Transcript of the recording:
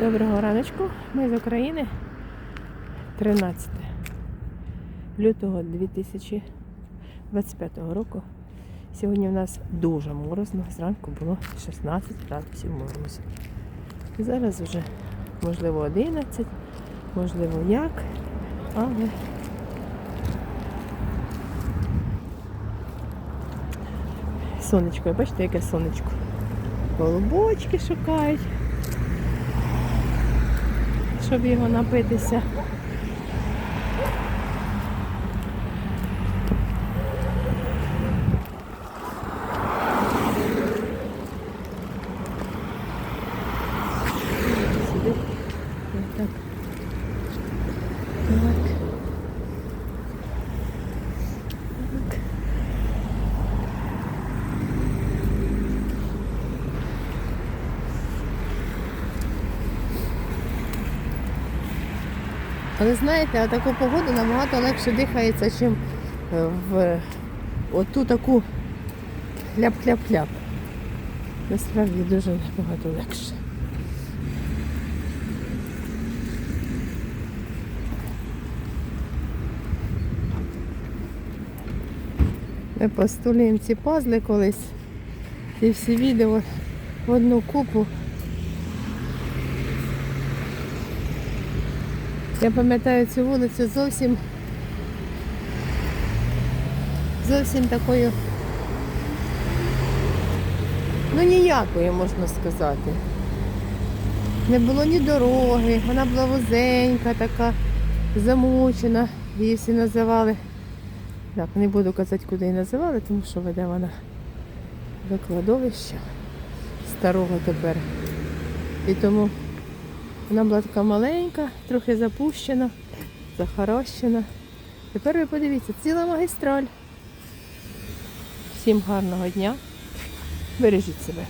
Доброго раночку. Ми з України. 13 лютого 2025 року. Сьогодні у нас дуже морозно. Зранку було 16 градусів морозу. Зараз вже можливо 11, можливо як, але сонечко, бачите, яке сонечко. Голубочки шукають щоб його напитися. Сюди. Так. Так. Але знаєте, а таку погоду набагато легше дихається, ніж в оту таку хляп-хляп-хляп. Насправді дуже набагато легше. Ми постулюємо ці пазли колись. І всі відео в одну купу. Я пам'ятаю цю вулицю зовсім зовсім такою, ну ніякою можна сказати. Не було ні дороги, вона була вузенька, така замучена, її всі називали. Так, не буду казати, куди її називали, тому що веде вона до кладовища старого тепер. І тому вона була така маленька, трохи запущена, захаращена. Тепер ви подивіться, ціла магістраль. Всім гарного дня. Бережіть себе.